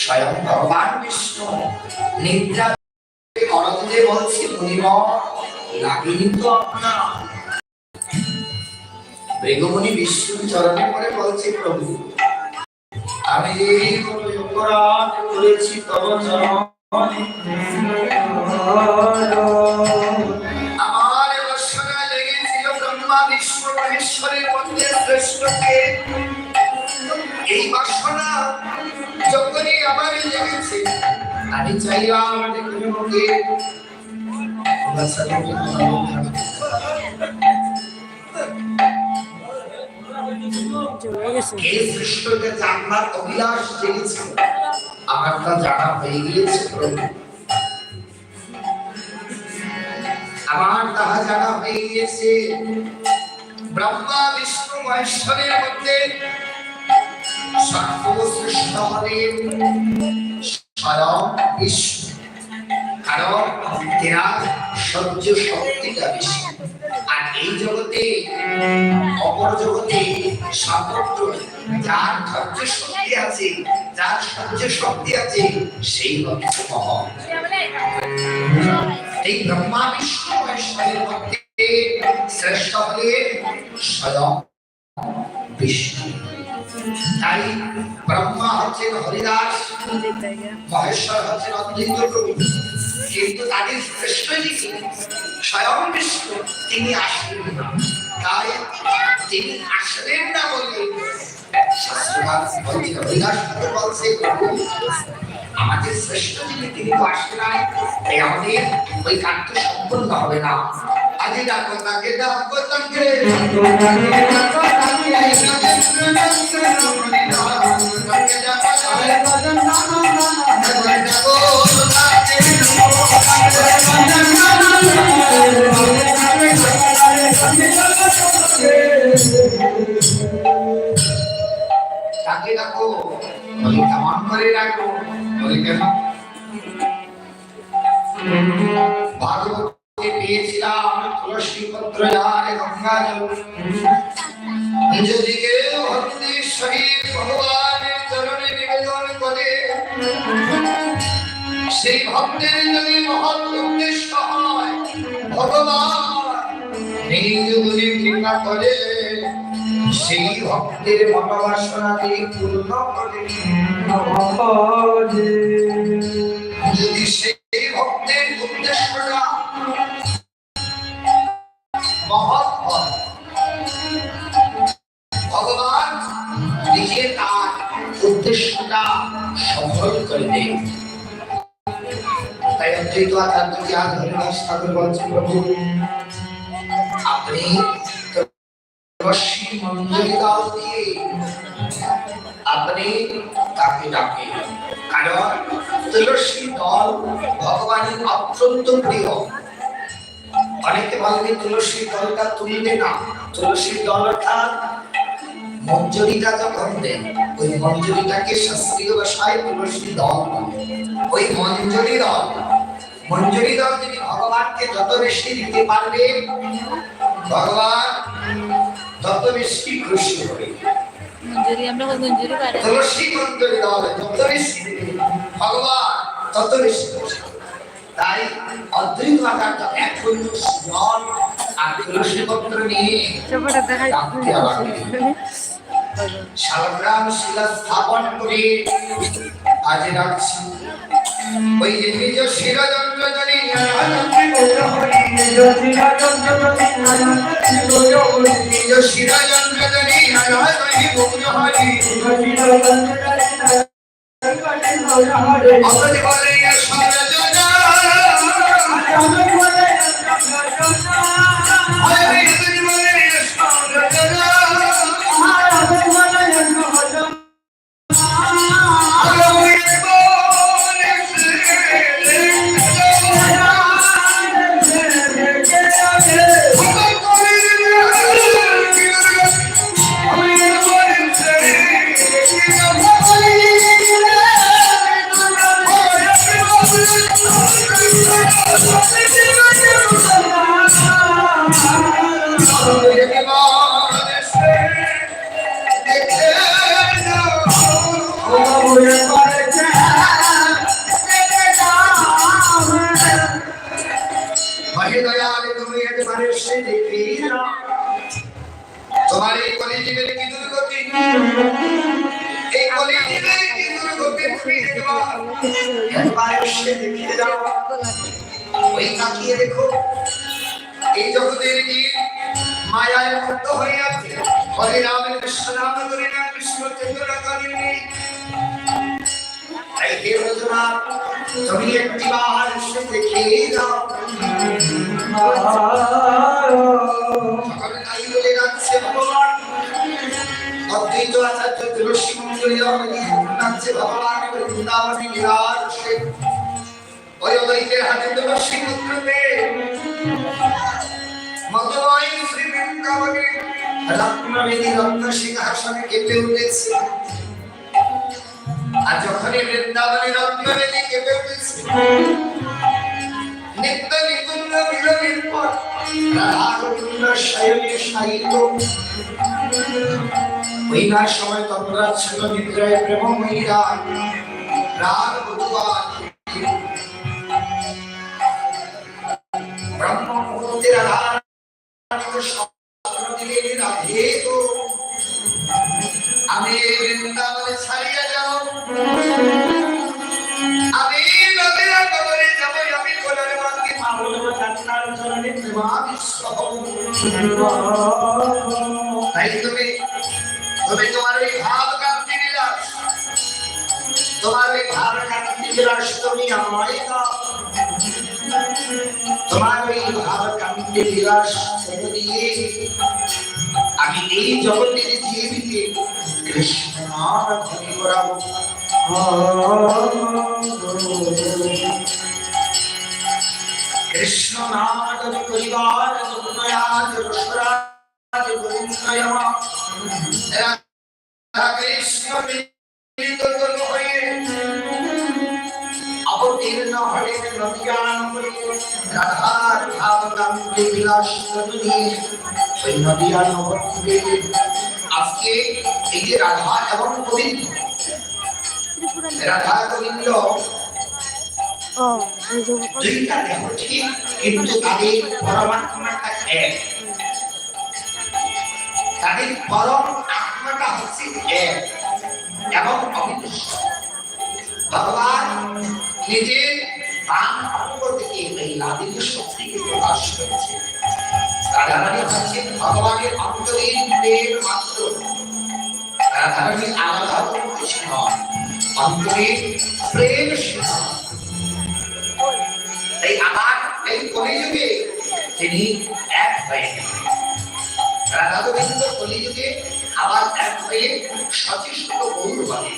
স্বয়ং ভগবান বিষ্ণু। নিদ্রা করন্দে বলছি মুনিম লাগেনি তো আপনার বেগমণি বিষ্ণুর চরণে পরে বলছে, প্রভু, আমি এই অপরাধ করেছি তব বিষ্ণু এই বাসনা যখনই আমার লেগেছে, আমি চাইলাম দেখুনকে এই সৃষ্টকে জানবার অভিলাষ জেগেছে? আমার তা জানা হয়ে গিয়েছে আমার তাহা জানা হয়ে গিয়েছে। ব্রহ্মা, বিষ্ণু, মহেশ্বরের মধ্যে সর্বশ্রেষ্ঠ হলেন স্বয়ং বিষ্ণু। কারণ তেরা সহ্য শক্তিটা বেশি। আর এই জগতে, অপর জগতে সামর্থ্য যার ধৈর্য শক্তি আছে, যার সহ্য শক্তি আছে, সেই হচ্ছে মহৎ। এই ব্রহ্মা বিষ্ণু মহেশ্বরের মধ্যে শ্রেষ্ঠ হলে স্বয়ং বিষ্ণু। তাই ব্রহ্মা হচ্ছেন হরিদাস, মহেশ্বর হচ্ছেন অদ্বৈত প্রভু। কিন্তু তাদের শ্রেষ্ঠ যিনি, স্বয়ং বিষ্ণু, তিনি আসলেন না। তাই তিনি আসলেন না বলে আমাদের শ্রেষ্ঠ যিনি, তিনি তো আসে নাই, তাই আমাদের ওই কার্য সম্পূর্ণ হবে না। আজ ডাকো তাকে ডাকো তাকে। ডাকো তাকে ডাকো। বলে কেমন করে ডাকো বলে কেন পেয়েছিলাম তুলসী পত্র আর গঙ্গা জল যদি কেউ ভক্তির সহিত ভগবানের চরণে নিবেদন করে। সেই ভক্তের যদি মহৎ উদ্দেশ্য হয়, ভগবান নিজ গুলি কৃপা করে, সেই ভক্তের মনোবাসনাকে পূর্ণ করে। নিজে তার উদ্দেশ্যটা সফল করে দেয়। তাই প্রভু, আপনি কারণ তুলসী দল ভগবানের অনেকে বলেন তুলসী দলটা তুলবে না। তুলসীর দল অর্থাৎ মঞ্জুরিটা যখন দেন ওই মঞ্জুরিটাকে শাস্ত্রীয় ভাষায় তুলসী দল বলে। ওই মঞ্জুরি দল মঞ্জুরি দল যদি ভগবানকে যত বেশি দিতে পারবে ভগবান তত বেশি খুশি হবে। তুলসী মঞ্জুরি দল যত বেশি ভগবান তত বেশি খুশি তাই অদ্বৈত আচার্য জল আর নিয়ে শিলা স্থাপন করে আজ রাখছি। ওই যে নিজ শিরযন্ত্র জনি নিজ শিরযন্ত্র জনি গৌর একবার এসে হয়ে কৃষ্ণ রাম অদ্বৈত আচার্য বৃন্দাবনে বিরাজছে ওই অদ্বৈতের হাতে তুলসী পুত্রতে মতময় শ্রী বৃন্দাবনে রত্নবেদী রত্ন সিংহাসনে কেঁপে উঠেছে আর যখনই বৃন্দাবনে রত্নবেদী কেঁপে উঠেছে নিত্য নিকুঞ্জ মিলনের পর রাধা গোবিন্দ শয়নে শায়িত ওই না সময় তন্দ্রা ছিল নিদ্রায় প্রেমময়ী রাগ রাগ তুমি তুমি তোমার এই ভাব কান্তি বিলাস আমায় আমি এই জগতের জীবকে কৃষ্ণ কৃষ্ণ রাধার বিলাস ওই নবদ্বীপে আজকে এই যে রাধা এবং গোবিন্দ রাধা গোবিন্দ কিন্তু তাদের পরমাত্মাটা এক। তাদের পরম আত্মাটা হচ্ছে এক এবং অবিনশ্বর ভগবান নিজের বাম অঙ্গ থেকে এই লাদিনী শক্তিকে প্রকাশ করেছে রাধারানী হচ্ছেন ভগবানের অন্তরীণ প্রেম মাত্র। রাধারানী আলাদা কোনো কিছু নয় অন্তরীণ প্রেম সীমা এই আমার এই কলিযুগে তিনি এক হয়ে গেলেন। রাধা গোবিন্দ কলিযুগে আবার এক হয়ে সচেষ্ট গৌর বলে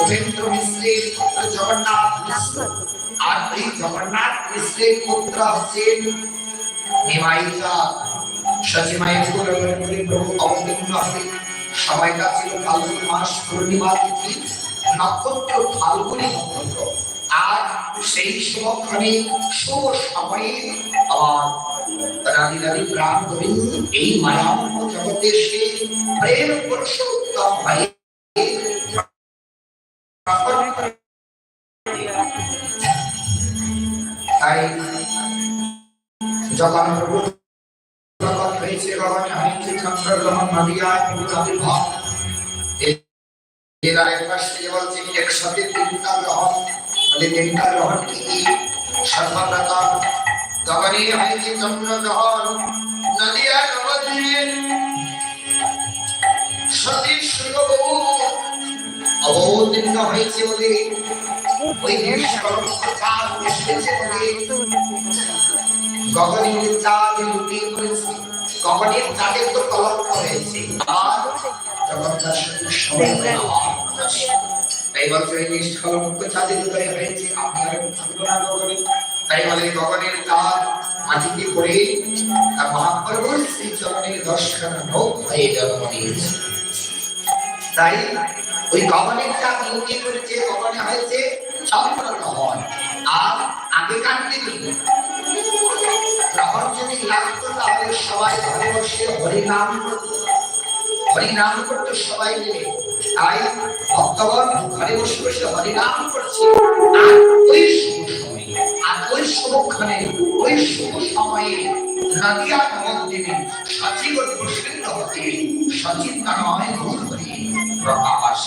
উপেন্দ্র মিশ্রের জগন্নাথ মিশ্র আর এই জগন্নাথ মিশ্রের পুত্র হচ্ছেন নিমাইকা সচিমায় প্রভু অবতীর্ণ হবে সময়টা ছিল ফাল্গুন মাস পূর্ণিমা তিথি নক্ষত্র ফাল্গুনি নক্ষত্র আর সেই শুভক্ষণে শুভ সময়ে আবার রানী রানী প্রাণ গোবিন্দ এই মায়াময় জগতে সে প্রেম পুরুষোত্তম হয়ে তাই যখন প্রভু হয়েছে, ভগবান হয়েছে চন্দ্রগ্রহণ নদিয়ায় প্রভুর আবির্ভাব এ- এর আরেক বলছে একসাথে তিনটা গ্রহণ, বলে তিনটা গ্রহণ কি? কি সর্বপ্রথম গগনে হয়েছে চন্দ্রগ্রহণ, নদিয়া নবদ্বীপে সতী সুরবহু হয়েছে বলে ওই চাঁদ এসেছে বলে গগনের চাঁদ লুটিয়ে পড়েছে গগনের চাঁদের তো কলঙ্ক হয়েছে। আর তাই বলছে এই নিষ্কলঙ্ক চাঁদের হয়েছে। আপনি আর থাকল না গগনে তাই বলে গগনের চাঁদ মাটিতে পড়ে তার মহাপ্রভুর শ্রী দর্শন হোক হয়ে জন্ম নিয়েছে তাই ওই গগনের চাঁদ লুকিয়ে পড়েছে গগনে হয়েছে চন্দ্রগ্রহণ আর আগেকার দিনে গ্রহণ যদি লাগতো তাহলে সবাই ঘরে বসে হরিনাম করতো। হরিনাম করতো সবাই মিলে। তাই ভক্তগণ ঘরে বসে বসে হরিনাম করছে। আর ওই শুভ সময়ে, আর ওই শুভক্ষণে ওই শুভ সময়ে নদিয়া নবদ্বীপে সচিব প্রসন্ন হতে সচিন্তা নয় ঘোর হয়ে প্রকাশ